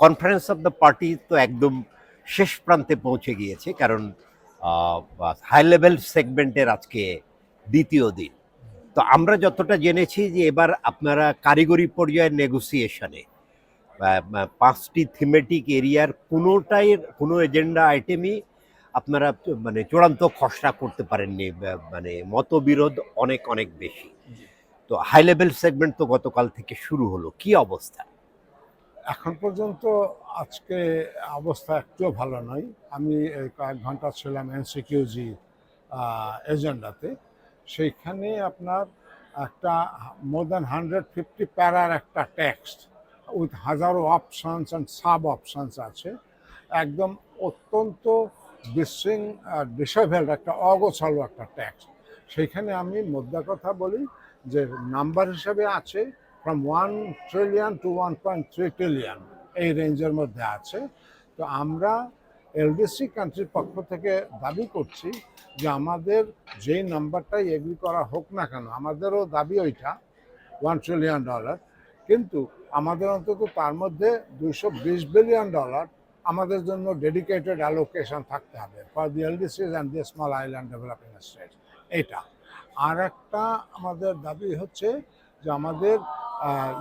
Conference of the party তো একদম শেষ প্রান্তে পৌঁছে গিয়েছে কারণ হাই লেভেল সেগমেন্টের আজকে দ্বিতীয় দিন। তো আমরা যতটা জেনেছি যে এবার আপনারা কারিগরি পর্যায়ের নেগোসিয়েশনে পাঁচটি থিমেটিক এরিয়ার কোনোটাই কোনো এজেন্ডা আইটেমই আপনারা মানে চূড়ান্ত খসড়া করতে পারেননি মানে মতবিরোধ অনেক অনেক বেশি। তো হাই লেভেল সেগমেন্ট তো গতকাল থেকে শুরু হলো। কি অবস্থা? এখন পর্যন্ত আজকে অবস্থা একটুও ভালো নয়। আমি কয়েক ঘণ্টা ছিলাম এনসিকিউজি এজেন্ডাতে। সেইখানে আপনার একটা মোর দ্যান হান্ড্রেড ফিফটি প্যারার একটা টেক্সট উইথ হাজারো অপশনস অ্যান্ড সাব অপশনস আছে। একদম অত্যন্ত বিশৃং ডিসেবলড একটা, অগোছালো একটা টেক্সট সেইখানে আমি মোদ্দা কথা বলি যে নাম্বার হিসেবে আছে from one trillion to one point three trillion এই রেঞ্জের মধ্যে আছে। তো আমরা এলডিসি কান্ট্রির পক্ষ থেকে দাবি করছি যে আমাদের যেই নাম্বারটাই এগ্রি করা হোক না কেন, আমাদেরও দাবি ওইটা ওয়ান ট্রিলিয়ন ডলার কিন্তু আমাদের অন্তত তার মধ্যে দুশো বিশ বিলিয়ন ডলার আমাদের জন্য ডেডিকেটেড অ্যালোকেশন থাকতে হবে for the LDCs and the small island developing state এটা আর একটা আমাদের দাবি হচ্ছে যে আমাদের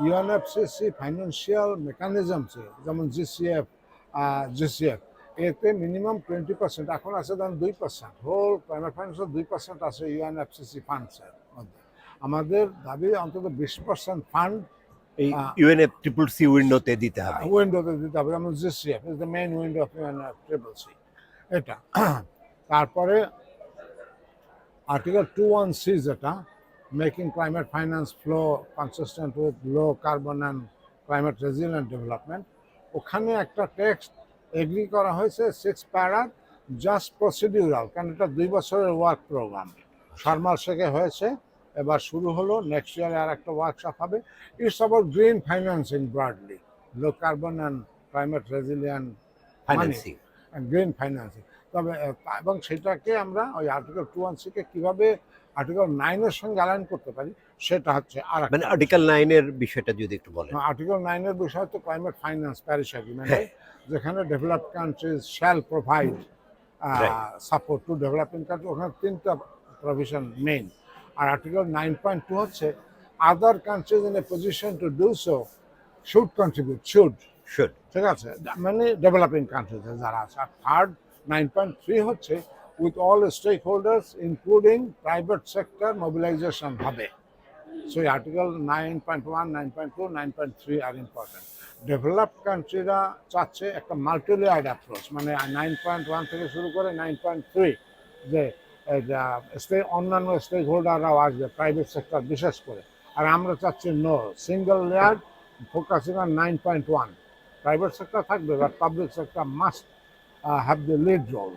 ইউএনএফসিসি ফাইন্যান্সিয়াল মেকানিজমসে যেমন জিসিএফ জিসিএফ এতে মিনিমাম টোয়েন্টি পার্সেন্ট এখন আছে ধরেন দুই পার্সেন্ট হোল প্রাইভেট ফাইন্যান্সের দুই পার্সেন্ট আছে ইউএনএফসিসি ফান্ডসের মধ্যে। আমাদের দাবি অন্তত বিশ পার্সেন্ট ফান্ড এই ইউএনএফ ট্রিপল সি উইন্ডোতে দিতে হবে। উইন্ডোতে দিতে হবে যেমন GCF is the main window of UNF triple C এটা। তারপরে আর্টিকেল টু ওয়ান সি যেটা making climate finance flow consistent with low carbon and climate resilient development ওখানে একটা টেক্সট এগ্রি করা হয়েছে সিক্স প্যারার জাস্ট প্রসিডিউরাল কারণ এটা দুই বছরের ওয়ার্ক প্রোগ্রাম শর্মাল শেখে হয়েছে এবার শুরু হলো নেক্সট ইয়ারে আর একটা ওয়ার্কশপ হবে। It's about green financing broadly low carbon and climate resilient financing green financing তবে এবং সেটাকে আমরা ওই আর্টিকেল টু ওয়ান সিকে কীভাবে আর্টিকেল নাইনের সঙ্গে অ্যালাইন করতে পারি সেটা হচ্ছে আর মানে আর্টিকেল নাইনের বিষয়টা যদি একটু বলেন। আর্টিকেল নাইনের বিষয় হচ্ছে ক্লাইমেট ফাইন্যান্স প্যারিস এগ্রিমেন্ট। যেখানে develop countries shall provide support to developing country ওখানে তিনটা প্রভিশন মেইন আর আর্টিকেল নাইন পয়েন্ট টু হচ্ছে other countries in a position to do so should contribute should should ঠিক আছে? মানে ডেভেলপিং কান্ট্রিতে যারা আছে। আর থার্ড নাইন পয়েন্ট থ্রি হচ্ছে হবে সো এই article nine point one nine point two nine point three আর ইম্পর্টেন্ট ডেভেলপ কান্ট্রিরা চাচ্ছে একটা মাল্টিলেয়ার্ড অ্যাপ্রোচ মানে নাইন পয়েন্ট ওয়ান থেকে শুরু করে নাইন পয়েন্ট থ্রি যে অন্যান্য স্টেক হোল্ডাররাও আসবে প্রাইভেট সেক্টর বিশেষ করে। আর আমরা চাচ্ছি no single layer focusing on nine point one private sector থাকবে but public sector must have the lead role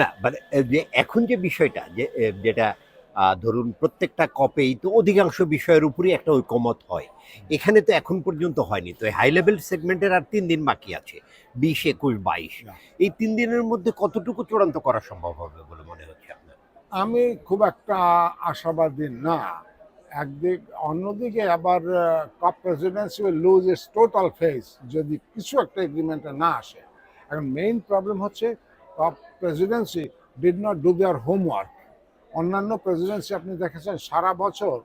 না মানে যে এখন যে বিষয়টা যে যেটা ধরুন প্রত্যেকটা কপেই তো অধিকাংশ বিষয়ের উপরই একটা ঐকমত হয়। এখানে তো এখন পর্যন্ত হয়নি। তো হাই লেভেল সেগমেন্টের আর তিন দিন বাকি আছে বিশ একুশ বাইশ। এই তিন দিনের মধ্যে কতটুকু চূড়ান্ত করা সম্ভব হবে বলে মনে হচ্ছে আপনার? আমি খুব একটা আশাবাদী না। একদিক অন্যদিকে আবার COP presidency will lose its total face যদি কিছু একটা এগ্রিমেন্টে না আসে। এখন মেইন প্রবলেম হচ্ছে COP presidency did not do their homework অন্যান্য প্রেসিডেন্সি আপনি দেখেছেন, সারা বছর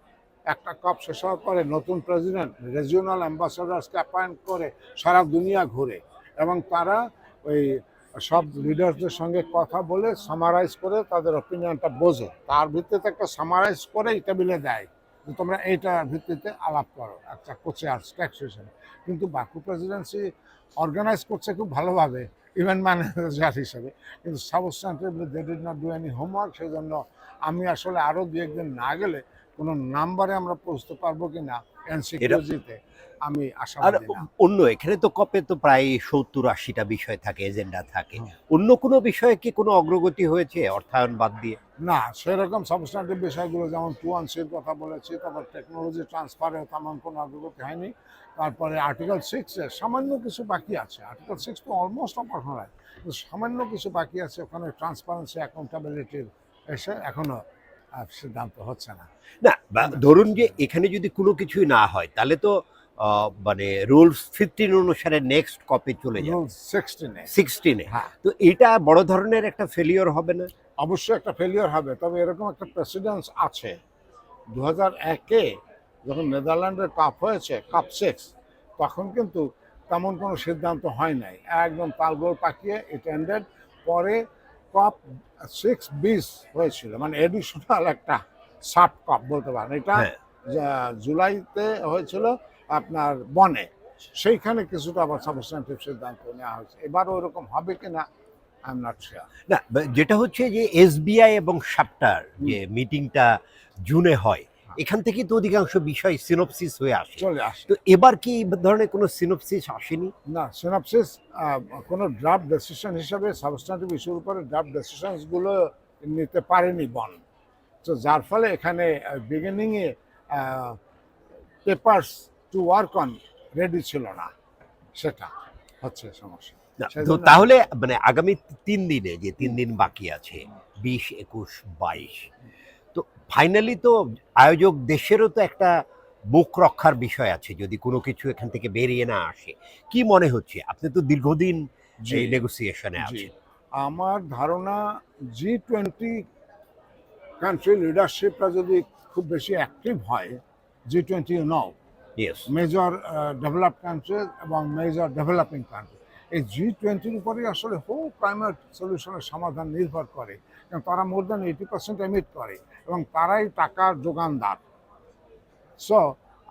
একটা কাপ শেষ হওয়ার পরে নতুন প্রেসিডেন্ট রিজিওনাল অ্যাম্বাসাডার্সকে অ্যাপয়েন্ট করে সারা দুনিয়া ঘুরে এবং তারা ওই সব লিডারদের সঙ্গে কথা বলে সামারাইজ করে তাদের অপিনিয়নটা বোঝে। তার ভিত্তিতে একটা সামারাইজ করে টেবিলে দেয় যে তোমরা এইটার ভিত্তিতে আলাপ করো, একটা কোচে আর ট্যাক্স হিসেবে কিন্তু বাকু প্রেসিডেন্সি অর্গানাইজ করছে খুব ভালোভাবে। ইভেন্ট ম্যানেজার হিসেবে। কিন্তু substantively they did not do any homework সেই জন্য আমি আসলে আরও দু একদিন না গেলে কোনো নাম্বারে আমরা পৌঁছতে পারব কি না এনসিকিউজিতে আমি আর অন্য এখানে তো কপে তো প্রায় সত্তর আশিটা বিষয় থাকে এজেন্ডা থাকে। অন্য কোনো বিষয়ে কি কোনো অগ্রগতি হয়েছে অর্থায়ন বাদ দিয়ে? না সেরকম সাবস্টান্টিভ বিষয়গুলো যেমন টু ওয়ান সির কথা বলেছি তারপর টেকনোলজি ট্রান্সফারেও তেমন কোনো অগ্রগতি হয়নি। তারপরে আর্টিকেল সিক্সে সামান্য কিছু বাকি আছে। আর্টিকেল সিক্স তো অলমোস্ট অপারেশনাল সামান্য কিছু বাকি আছে ওখানে ট্রান্সপারেন্সি অ্যাকাউন্টেবিলিটির এসে এখনও আহ, সিদ্ধান্ত হচ্ছে না। না ধরুন যে এখানে যদি কোনো কিছুই না হয় তাহলে তো মানে রুলস ফিফটিন অনুসারে নেক্সট কপি চলে যাবে। সিক্সটিনে সিক্সটিনে হ্যাঁ। তো এটা বড় ধরনের একটা ফেলিওর হবে না? অবশ্যই একটা ফেলিওর হবে তবে এরকম একটা প্রেসিডেন্স আছে। দু হাজার একে যখন নেদারল্যান্ডের কাপ হয়েছে কাপ সিক্স তখন কিন্তু তেমন কোনো সিদ্ধান্ত হয় নাই। একদম তালগোল পাকিয়ে ইট এন্ডেড পরে কাপ সিক্স বিস হয়েছিল মানে এডিশনাল একটা সাব কাপ বলতে পারেন। এটা হ্যাঁ। জুলাইতে হয়েছিল আপনার বনে। সেইখানে কিছুটা আবার সাবস্টান্টিভ সিদ্ধান্ত নেওয়া হয়েছে। এবার ওরকম হবে কিনা আই এম নট শিওর না যেটা হচ্ছে যে এসবিআই এবং সাপটার যে মিটিংটা জুনে হয় এখান থেকে তো অধিকাংশ বিষয় সিনোপসিস হয়ে আসে। চলে আসে। তো এবার কি এই ধরনের কোনো সিনোপসিস আসেনি? না সিনাপসিস কোনো ড্রাফট ডেসিশন হিসাবে সাবস্টান্টিভ ইস্যুর উপরে ড্রাফট ডেসিশনসগুলো নিতে পারেনি বন। তো যার ফলে এখানে বিগিনিংয়ে papers to work on ready ছিল না। সেটা হচ্ছে সমস্যা। তো তাহলে মানে আগামী তিন দিনে যে তিন দিন বাকি আছে বিশ একুশ বাইশ তো ফাইনালি তো আয়োজক দেশেরও তো একটা মুখ রক্ষার বিষয় আছে যদি কোনো কিছু এখান থেকে বেরিয়ে না আসে। কি মনে হচ্ছে? আপনি তো দীর্ঘদিন এই নেগোসিয়েশনে জি। আছেন। আমার ধারণা জি টোয়েন্টি কান্ট্রি লিডারশিপটা যদি খুব বেশি অ্যাক্টিভ হয় G twenty now. Yes major develop countries এবং মেজর ডেভেলপিং কান্ট্রি এই জি টোয়েন্টির উপরেই আসলে হোল ক্লাইমেট সলিউশনের সমাধান নির্ভর করে। কারণ তারা more than eighty percent emit করে এবং তারাই টাকার যোগানদার। সো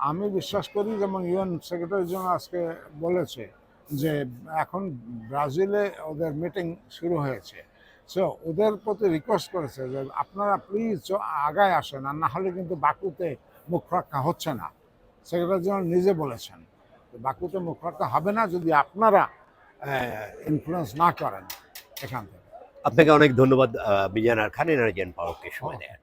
আমি বিশ্বাস করি যেমন ইউএন সেক্রেটারি জেনারেল আজকে বলেছে যে এখন ব্রাজিলে ওদের মিটিং শুরু হয়েছে। সো ওদের প্রতি রিকোয়েস্ট করেছে যে আপনারা প্লিজ আগায় আসেন আর না হলে কিন্তু বাকুতে মুখ রক্ষা হচ্ছে না। সেক্রেটারি জেনারেল নিজে বলেছেন বাকুতে মুখ রক্ষা হবে না যদি আপনারা ইনফ্লুয়েন্স না করেন এখান থেকে। আপনাকে অনেক ধন্যবাদ আহ, মিজানার খান এনার্জি পাওয়ারকে সময় দেয়